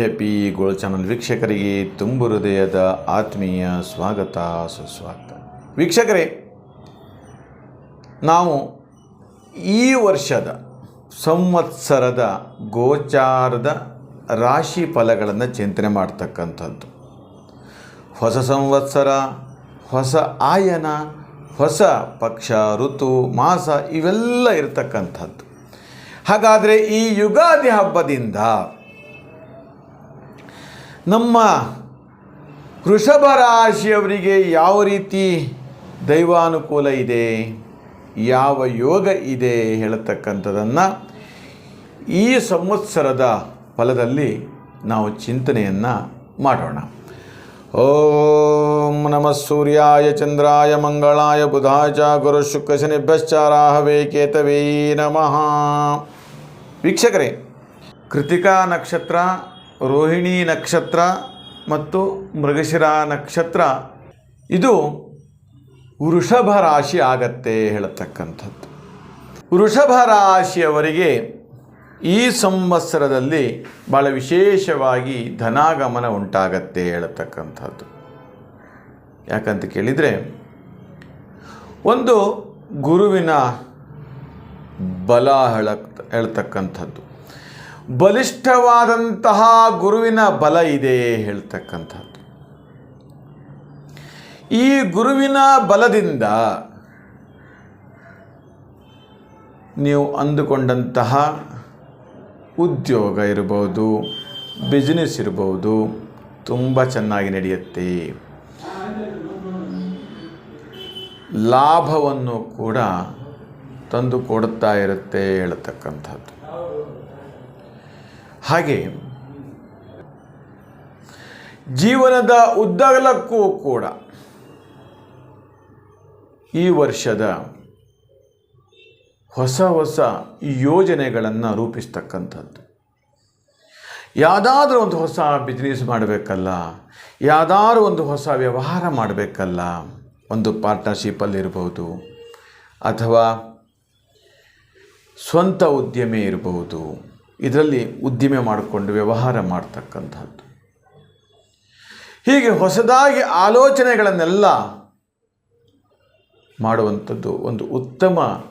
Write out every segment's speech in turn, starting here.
Happy gold channel ವೀಕ್ಷಕರಿಗೆ ತುಂಬು ಹೃದಯದ ಆತ್ಮೀಯ ಸ್ವಾಗತ, ಸುಸ್ವಾಗತ. ವೀಕ್ಷಕರೇ, ನಾವು ಈ ವರ್ಷದ ಸಂವತ್ಸರದ ಗೋಚಾರದ ರಾಶಿ ಫಲಗಳನ್ನು ಚಿಂತನೆ ಮಾಡ್ತಕ್ಕಂಥದ್ದು. ಹೊಸ ಸಂವತ್ಸರ, ಹೊಸ ಆಯನ, ಹೊಸ ಪಕ್ಷ, ಋತು, ಮಾಸ ಇವೆಲ್ಲ ಇರತಕ್ಕಂಥದ್ದು. ಹಾಗಾದರೆ ಈ ಯುಗಾದಿ ಹಬ್ಬದಿಂದ ನಮ್ಮ ವೃಷಭ ರಾಶಿಯವರಿಗೆ ಯಾವ ರೀತಿ ದೈವಾನುಕೂಲ ಇದೆ? ಯಾವ ಯೋಗ ಇದೆ ಹೇಳತಕ್ಕಂಥದ್ದನ್ನು ಈ ಸಂವತ್ಸರದ ಫಲದಲ್ಲಿ ನಾವು ಚಿಂತನೆಯನ್ನು ಮಾಡೋಣ. ಓಂ ನಮಃ ಸೂರ್ಯಾಯ ಚಂದ್ರಾಯ ಮಂಗಳಾಯ ಬುಧಾಯ ಗುರು ಶುಕ್ರ ಶನಿಭ್ಯಶ್ಚಾರಾಹವೇ ಕೇತವೇ ನಮಃ. ವೀಕ್ಷಕರೇ, ಕೃತಿಕಾ ನಕ್ಷತ್ರ ರೋಹಿಣಿ ನಕ್ಷತ್ರ ಮತ್ತು ಮೃಗಶಿರ ನಕ್ಷತ್ರ, ಇದು ವೃಷಭ ರಾಶಿ ಆಗತ್ತೆ ಹೇಳತಕ್ಕಂಥದ್ದು. ವೃಷಭ ರಾಶಿಯವರಿಗೆ ಈ ಸಂವತ್ಸರದಲ್ಲಿ ಭಾಳ ವಿಶೇಷವಾಗಿ ಧನಾಗಮನ ಉಂಟಾಗತ್ತೆ ಹೇಳತಕ್ಕಂಥದ್ದು. ಯಾಕಂತ ಕೇಳಿದರೆ, ಒಂದು ಗುರುವಿನ ಬಲ ಹೇಳ ಹೇಳ್ತಕ್ಕಂಥದ್ದು. ಬಲಿಷ್ಠವಾದಂತಹ ಗುರುವಿನ ಬಲ ಇದೆ ಹೇಳ್ತಕ್ಕಂಥದ್ದು. ಈ ಗುರುವಿನ ಬಲದಿಂದ ನೀವು ಅಂದುಕೊಂಡಂತಹ ಉದ್ಯೋಗ ಇರಬಹುದು ಬಿಸ್ನೆಸ್ ಇರಬಹುದು, ತುಂಬ ಚೆನ್ನಾಗಿ ನಡೆಯುತ್ತೆ. ಲಾಭವನ್ನು ಕೂಡ ತಂದು ಕೊಡುತ್ತಾ ಇರುತ್ತೆ ಹೇಳ್ತಕ್ಕಂಥದ್ದು. ಹಾಗೆ. ಜೀವನದ ಉದ್ದಗಲಕ್ಕೂ ಕೂಡ ಈ ವರ್ಷದ ಹೊಸ ಹೊಸ ಯೋಜನೆಗಳನ್ನು ರೂಪಿಸ್ತಕ್ಕಂಥದ್ದು. ಯಾವುದಾದ್ರೂ ಒಂದು ಹೊಸ ಬಿಸ್ನೆಸ್ ಮಾಡಬೇಕಲ್ಲ, ಯಾವುದಾದ್ರೂ ಒಂದು ಹೊಸ ವ್ಯವಹಾರ ಮಾಡಬೇಕಲ್ಲ, ಒಂದು ಪಾರ್ಟ್ನರ್ಶಿಪ್ಪಲ್ಲಿರ್ಬೋದು ಅಥವಾ ಸ್ವಂತ ಉದ್ಯಮಿ ಇರಬಹುದು ಇದರಲ್ಲಿ ಉದ್ದಿಮೆ ಮಾಡಿಕೊಂಡು ವ್ಯವಹಾರ ಮಾಡ್ತಕ್ಕಂಥದ್ದು ಹೀಗೆ ಹೊಸದಾಗಿ ಆಲೋಚನೆಗಳನ್ನೆಲ್ಲ ಮಾಡುವಂಥದ್ದು ಒಂದು ಉತ್ತಮ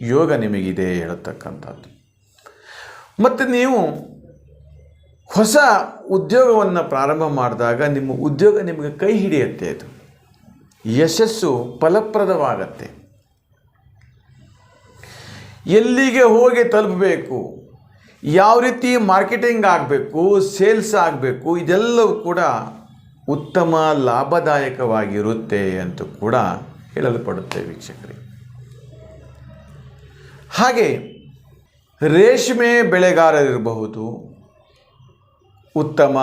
ಯೋಗ ನಿಮಗಿದೆ ಹೇಳತಕ್ಕಂಥದ್ದು ಮತ್ತು ನೀವು ಹೊಸ ಉದ್ಯೋಗವನ್ನು ಪ್ರಾರಂಭ ಮಾಡಿದಾಗ ನಿಮ್ಮ ಉದ್ಯೋಗ ನಿಮಗೆ ಕೈ ಹಿಡಿಯುತ್ತೆ ಅದು. ಯಶಸ್ಸು ಫಲಪ್ರದವಾಗತ್ತೆ. ಎಲ್ಲಿಗೆ ಹೋಗಿ ತಲುಪಬೇಕು? ಯಾವ ರೀತಿ ಮಾರ್ಕೆಟಿಂಗ್ ಆಗಬೇಕು, ಸೇಲ್ಸ್ ಆಗಬೇಕು, ಇದೆಲ್ಲವೂ ಕೂಡ ಉತ್ತಮ ಲಾಭದಾಯಕವಾಗಿರುತ್ತೆ ಅಂತ ಕೂಡ ಹೇಳಲ್ಪಡುತ್ತೆ ವೀಕ್ಷಕರಿಗೆ ಹಾಗೆ ರೇಷ್ಮೆ ಬೆಳೆಗಾರರಿರಬಹುದು, ಉತ್ತಮ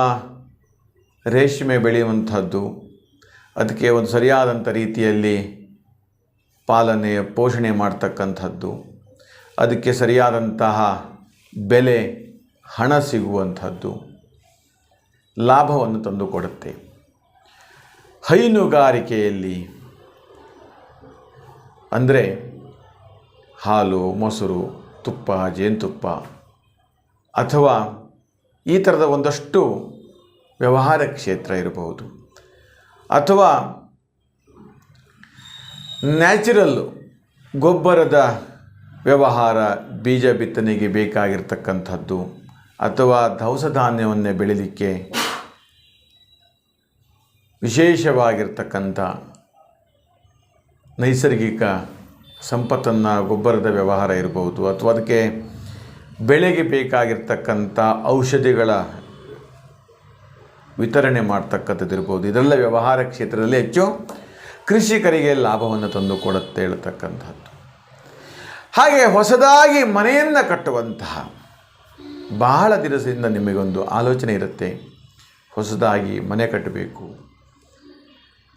ರೇಷ್ಮೆ ಬೆಳೆಯುವಂಥದ್ದು, ಅದಕ್ಕೆ ಒಂದು ಸರಿಯಾದಂಥ ರೀತಿಯಲ್ಲಿ ಪಾಲನೆ, ಪೋಷಣೆ ಮಾಡ್ತಕ್ಕಂಥದ್ದು, ಅದಕ್ಕೆ ಸರಿಯಾದಂತಹ ಬೆಲೆ, ಹಣ ಸಿಗುವಂಥದ್ದು, ಲಾಭವನ್ನು ತಂದುಕೊಡುತ್ತೆ ಹೈನುಗಾರಿಕೆಯಲ್ಲಿ ಅಂದರೆ ಹಾಲು, ಮೊಸರು, ತುಪ್ಪ, ಜೇನುತುಪ್ಪ ಅಥವಾ ಈ ಥರದ ಒಂದಷ್ಟು ವ್ಯವಹಾರ ಕ್ಷೇತ್ರ ಇರಬಹುದು. ಅಥವಾ ನ್ಯಾಚುರಲ್ ಗೊಬ್ಬರದ ವ್ಯವಹಾರ ಬೀಜ ಬಿತ್ತನೆಗೆ ಬೇಕಾಗಿರ್ತಕ್ಕಂಥದ್ದು ಅಥವಾ ದವಸ ಧಾನ್ಯವನ್ನೇ ಬೆಳೀಲಿಕ್ಕೆ ವಿಶೇಷವಾಗಿರ್ತಕ್ಕಂಥ ನೈಸರ್ಗಿಕ ಸಂಪತ್ತನ್ನು ಗೊಬ್ಬರದ ವ್ಯವಹಾರ ಇರಬಹುದು ಅಥವಾ ಅದಕ್ಕೆ ಬೆಳೆಗೆ ಬೇಕಾಗಿರ್ತಕ್ಕಂಥ ಔಷಧಿಗಳ ವಿತರಣೆ ಮಾಡ್ತಕ್ಕಂಥದ್ದು ಇರ್ಬೋದು. ಇದೆಲ್ಲ ವ್ಯವಹಾರ ಕ್ಷೇತ್ರದಲ್ಲಿ ಹೆಚ್ಚು ಕೃಷಿಕರಿಗೆ ಲಾಭವನ್ನು ತಂದು ಕೊಡುತ್ತೆ ಹೇಳ್ತಕ್ಕಂಥದ್ದು. ಹಾಗೆ ಹೊಸದಾಗಿ ಮನೆಯನ್ನು ಕಟ್ಟುವಂತಹ ಬಹಳ ದಿವಸದಿಂದ ನಿಮಗೊಂದು ಆಲೋಚನೆ ಇರುತ್ತೆ. ಹೊಸದಾಗಿ ಮನೆ ಕಟ್ಟಬೇಕು.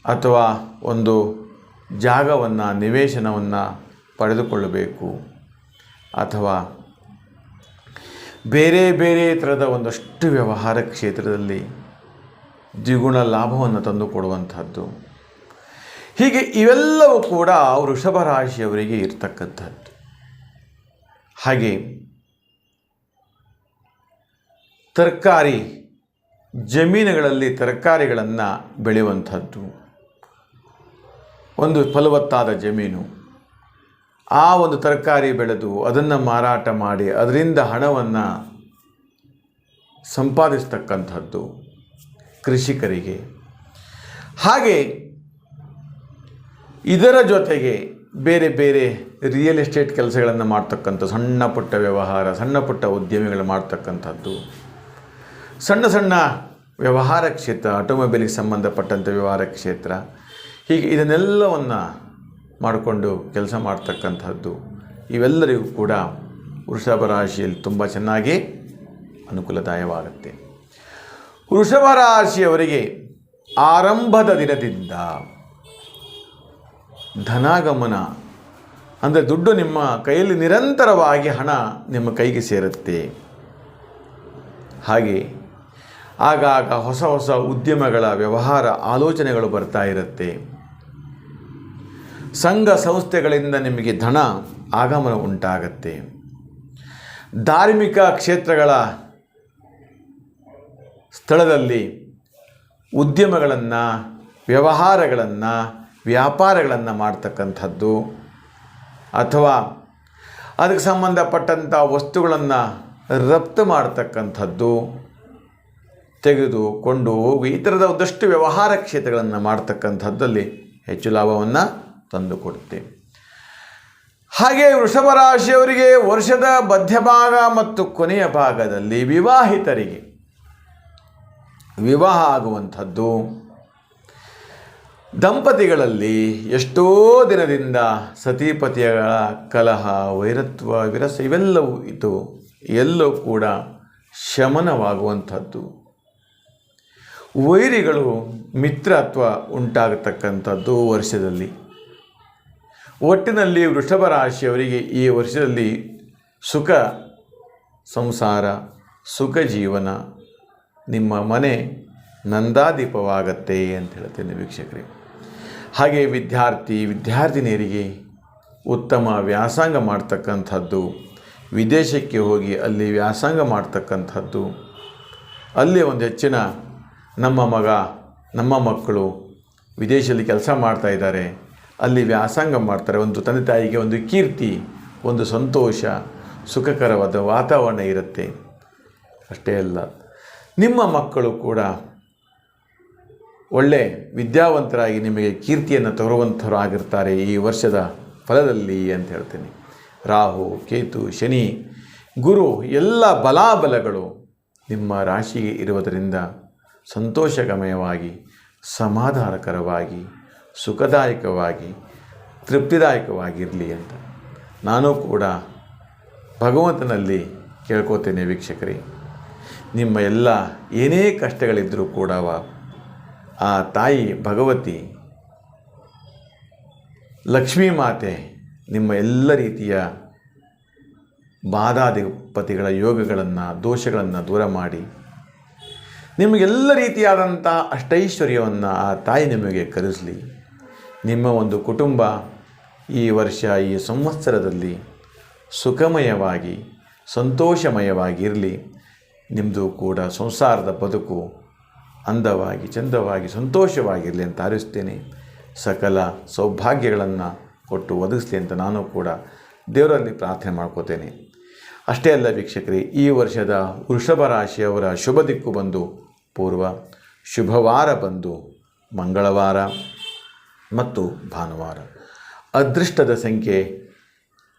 ಅಥವಾ ಒಂದು ಜಾಗವನ್ನು, ನಿವೇಶನವನ್ನು ಪಡೆದುಕೊಳ್ಳಬೇಕು. ಅಥವಾ ಬೇರೆ ಬೇರೆ ಥರದ ಒಂದಷ್ಟು ವ್ಯವಹಾರ ಕ್ಷೇತ್ರದಲ್ಲಿ ದ್ವಿಗುಣ ಲಾಭವನ್ನು ತಂದು ಕೊಡುವಂಥದ್ದು ಹೀಗೆ ಇವೆಲ್ಲವೂ ಕೂಡ ವೃಷಭ ರಾಶಿಯವರಿಗೆ ಇರ್ತಕ್ಕಂಥದ್ದು. ಹಾಗೆ ತರಕಾರಿ ಜಮೀನುಗಳಲ್ಲಿ ತರಕಾರಿಗಳನ್ನು ಬೆಳೆಯುವಂಥದ್ದು. ಒಂದು ಫಲವತ್ತಾದ ಜಮೀನು. ಆ ಒಂದು ತರಕಾರಿ ಬೆಳೆದು ಅದನ್ನು ಮಾರಾಟ ಮಾಡಿ ಅದರಿಂದ ಹಣವನ್ನು ಸಂಪಾದಿಸ್ತಕ್ಕಂಥದ್ದು ಕೃಷಿಕರಿಗೆ. ಹಾಗೆ ಇದರ ಜೊತೆಗೆ ಬೇರೆ ಬೇರೆ ರಿಯಲ್ ಎಸ್ಟೇಟ್ ಕೆಲಸಗಳನ್ನು ಮಾಡ್ತಕ್ಕಂಥ ಸಣ್ಣ ಪುಟ್ಟ ವ್ಯವಹಾರ, ಸಣ್ಣ ಪುಟ್ಟ ಉದ್ಯಮಿಗಳು ಮಾಡ್ತಕ್ಕಂಥದ್ದು. ಸಣ್ಣ ಸಣ್ಣ ವ್ಯವಹಾರ ಕ್ಷೇತ್ರ ಆಟೋಮೊಬೈಲಿಗೆ ಸಂಬಂಧಪಟ್ಟಂಥ ವ್ಯವಹಾರ ಕ್ಷೇತ್ರ, ಹೀಗೆ ಇದನ್ನೆಲ್ಲವನ್ನು ಮಾಡಿಕೊಂಡು ಕೆಲಸ ಮಾಡ್ತಕ್ಕಂಥದ್ದು. ಇವೆಲ್ಲರಿಗೂ ಕೂಡ ವೃಷಭ ರಾಶಿಯಲ್ಲಿ ತುಂಬ ಚೆನ್ನಾಗಿ ಅನುಕೂಲದಾಯವಾಗುತ್ತೆ. ವೃಷಭ ರಾಶಿಯವರಿಗೆ ಆರಂಭದ ದಿನದಿಂದ ಧನಾಗಮನ. ಅಂದರೆ ದುಡ್ಡು ನಿಮ್ಮ ಕೈಯಲ್ಲಿ ನಿರಂತರವಾಗಿ ಹಣ ನಿಮ್ಮ ಕೈಗೆ ಸೇರುತ್ತೆ. ಹಾಗೆ ಆಗಾಗ ಹೊಸ ಹೊಸ ಉದ್ಯಮಗಳ ವ್ಯವಹಾರ ಆಲೋಚನೆಗಳು ಬರ್ತಾ ಇರುತ್ತೆ. ಸಂಘ ಸಂಸ್ಥೆಗಳಿಂದ ನಿಮಗೆ ಧನ ಆಗಮನ ಉಂಟಾಗತ್ತೆ. ಧಾರ್ಮಿಕ ಕ್ಷೇತ್ರಗಳ ಸ್ಥಳದಲ್ಲಿ ಉದ್ಯಮಗಳನ್ನು, ವ್ಯವಹಾರಗಳನ್ನು ವ್ಯಾಪಾರಗಳನ್ನು ಮಾಡ್ತಕ್ಕಂಥದ್ದು ಅಥವಾ ಅದಕ್ಕೆ ಸಂಬಂಧಪಟ್ಟಂಥ ವಸ್ತುಗಳನ್ನು ರಫ್ತು ಮಾಡ್ತಕ್ಕಂಥದ್ದು ತೆಗೆದುಕೊಂಡು ಈ ಥರದ ಒಂದಷ್ಟು ವ್ಯವಹಾರ ಕ್ಷೇತ್ರಗಳನ್ನು ಮಾಡ್ತಕ್ಕಂಥದ್ದಲ್ಲಿ ಹೆಚ್ಚು ಲಾಭವನ್ನು ತಂದುಕೊಡುತ್ತೆ. ಹಾಗೆ ವೃಷಭ ರಾಶಿಯವರಿಗೆ ವರ್ಷದ ಮಧ್ಯಭಾಗ ಮತ್ತು ಕೊನೆಯ ಭಾಗದಲ್ಲಿ ವಿವಾಹಿತರಿಗೆ ವಿವಾಹ ಆಗುವಂಥದ್ದು. ದಂಪತಿಗಳಲ್ಲಿ ಎಷ್ಟೋ ದಿನದಿಂದ ಸತಿಪತಿಗಳ ಕಲಹ, ವೈರತ್ವ, ವಿರಸ ಇವೆಲ್ಲವೂ ಇತ್ತು ಎಲ್ಲವೂ ಕೂಡ ಶಮನವಾಗುವಂಥದ್ದು. ವೈರಿಗಳು ಮಿತ್ರತ್ವ ಉಂಟಾಗತಕ್ಕಂಥದ್ದು ವರ್ಷದಲ್ಲಿ. ಒಟ್ಟಿನಲ್ಲಿ ವೃಷಭ ರಾಶಿಯವರಿಗೆ ಈ ವರ್ಷದಲ್ಲಿ ಸುಖ ಸಂಸಾರ, ಸುಖ ಜೀವನ, ನಿಮ್ಮ ಮನೆ ನಂದಾದೀಪವಾಗತ್ತೆ ಅಂತ ಹೇಳ್ತೇನೆ ವೀಕ್ಷಕರೇ. ಹಾಗೆ ವಿದ್ಯಾರ್ಥಿ, ವಿದ್ಯಾರ್ಥಿನಿಯರಿಗೆ ಉತ್ತಮ ವ್ಯಾಸಂಗ ಮಾಡ್ತಕ್ಕಂಥದ್ದು, ವಿದೇಶಕ್ಕೆ ಹೋಗಿ ಅಲ್ಲಿ ವ್ಯಾಸಂಗ ಮಾಡ್ತಕ್ಕಂಥದ್ದು. ಅಲ್ಲಿ ಒಂದು ಹೆಚ್ಚಿನ ನಮ್ಮ ಮಗ, ನಮ್ಮ ಮಕ್ಕಳು ವಿದೇಶದಲ್ಲಿ ಕೆಲಸ ಮಾಡ್ತಾ ಇದ್ದಾರೆ. ಅಲ್ಲಿ ವ್ಯಾಸಂಗ ಮಾಡ್ತಾರೆ. ಒಂದು ತಂದೆ ತಾಯಿಗೆ ಒಂದು ಕೀರ್ತಿ, ಒಂದು ಸಂತೋಷ, ಸುಖಕರವಾದ ವಾತಾವರಣ ಇರುತ್ತೆ. ಅಷ್ಟೇ ಅಲ್ಲ. ನಿಮ್ಮ ಮಕ್ಕಳು ಕೂಡ ಒಳ್ಳೆ ವಿದ್ಯಾವಂತರಾಗಿ ನಿಮಗೆ ಕೀರ್ತಿಯನ್ನು ತರುವಂಥವ್ರು ಆಗಿರ್ತಾರೆ ಈ ವರ್ಷದ ಫಲದಲ್ಲಿ ಅಂತ ಹೇಳ್ತೀನಿ. ರಾಹು, ಕೇತು, ಶನಿ, ಗುರು ಎಲ್ಲ ಬಲಾಬಲಗಳು ನಿಮ್ಮ ರಾಶಿಗೆ ಇರುವುದರಿಂದ ಸಂತೋಷಗಮಯವಾಗಿ, ಸಮಾಧಾನಕರವಾಗಿ, ಸುಖದಾಯಕವಾಗಿ, ತೃಪ್ತಿದಾಯಕವಾಗಿರಲಿ ಅಂತ. ನಾನು ಕೂಡ ಭಗವಂತನಲ್ಲಿ ಕೇಳ್ಕೋತೇನೆ ವೀಕ್ಷಕರೇ. ನಿಮ್ಮ ಎಲ್ಲ ಏನೇ ಕಷ್ಟಗಳಿದ್ದರೂ ಕೂಡ ಆ ತಾಯಿ ಭಗವತಿ, ಲಕ್ಷ್ಮೀ ಮಾತೆ, ನಿಮ್ಮ ಎಲ್ಲ ರೀತಿಯ ಬಾಧಾಧಿಪತಿಗಳ ಯೋಗಗಳನ್ನು, ದೋಷಗಳನ್ನು ದೂರ ಮಾಡಿ, ನಿಮಗೆಲ್ಲ ರೀತಿಯಾದಂಥ ಅಷ್ಟೈಶ್ವರ್ಯವನ್ನು ಆ ತಾಯಿ ನಿಮಗೆ ಕರೆಸಲಿ. ನಿಮ್ಮ ಒಂದು ಕುಟುಂಬ ಈ ವರ್ಷ, ಈ ಸಂವತ್ಸರದಲ್ಲಿ ಸುಖಮಯವಾಗಿ, ಸಂತೋಷಮಯವಾಗಿರಲಿ. ನಿಮ್ಮದು ಕೂಡ ಸಂಸಾರದ ಬದುಕು ಅಂದವಾಗಿ, ಚಂದವಾಗಿ, ಸಂತೋಷವಾಗಿರಲಿ ಅಂತ ಹಾರೈಸ್ತೇನೆ ಸಕಲ ಸೌಭಾಗ್ಯಗಳನ್ನು ಕೊಟ್ಟು ಒದಗಿಸ್ಲಿ ಅಂತ ನಾನು ಕೂಡ ದೇವರಲ್ಲಿ ಪ್ರಾರ್ಥನೆ ಮಾಡ್ಕೋತೇನೆ. ಅಷ್ಟೇ ಅಲ್ಲ ವೀಕ್ಷಕರೇ, ಈ ವರ್ಷದ ವೃಷಭ ರಾಶಿಯವರ ಶುಭ ದಿಕ್ಕು ಬಂದು ಪೂರ್ವ, ಶುಭವಾರ ಬಂದು ಮಂಗಳವಾರ ಮತ್ತು ಭಾನುವಾರ. ಅದೃಷ್ಟದ ಸಂಖ್ಯೆ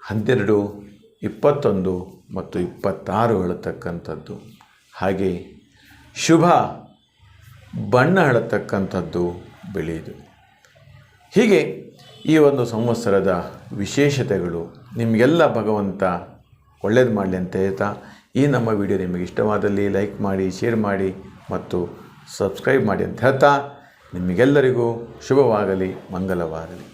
ಹನ್ನೆರಡು, ಇಪ್ಪತ್ತೊಂದು ಮತ್ತು ಇಪ್ಪತ್ತಾರು ಹೇಳತಕ್ಕಂಥದ್ದು. ಹಾಗೆ ಶುಭ ಬಣ್ಣ ಹಳತಕ್ಕಂಥದ್ದು ಬೆಳೆಯುದು ಹೀಗೆ ಈ ಒಂದು ಸಂವತ್ಸರದ ವಿಶೇಷತೆಗಳು ನಿಮಗೆಲ್ಲ ಭಗವಂತ ಒಳ್ಳೇದು ಮಾಡಲಿ ಅಂತ ಹೇಳ್ತಾ, ಈ ನಮ್ಮ ವಿಡಿಯೋ ನಿಮಗೆ ಇಷ್ಟವಾದಲ್ಲಿ ಲೈಕ್ ಮಾಡಿ, ಶೇರ್ ಮಾಡಿ ಮತ್ತು ಸಬ್ಸ್ಕ್ರೈಬ್ ಮಾಡಿ ಅಂತ ಹೇಳ್ತಾ, ನಿಮಗೆಲ್ಲರಿಗೂ ಶುಭವಾಗಲಿ, ಮಂಗಲವಾಗಲಿ.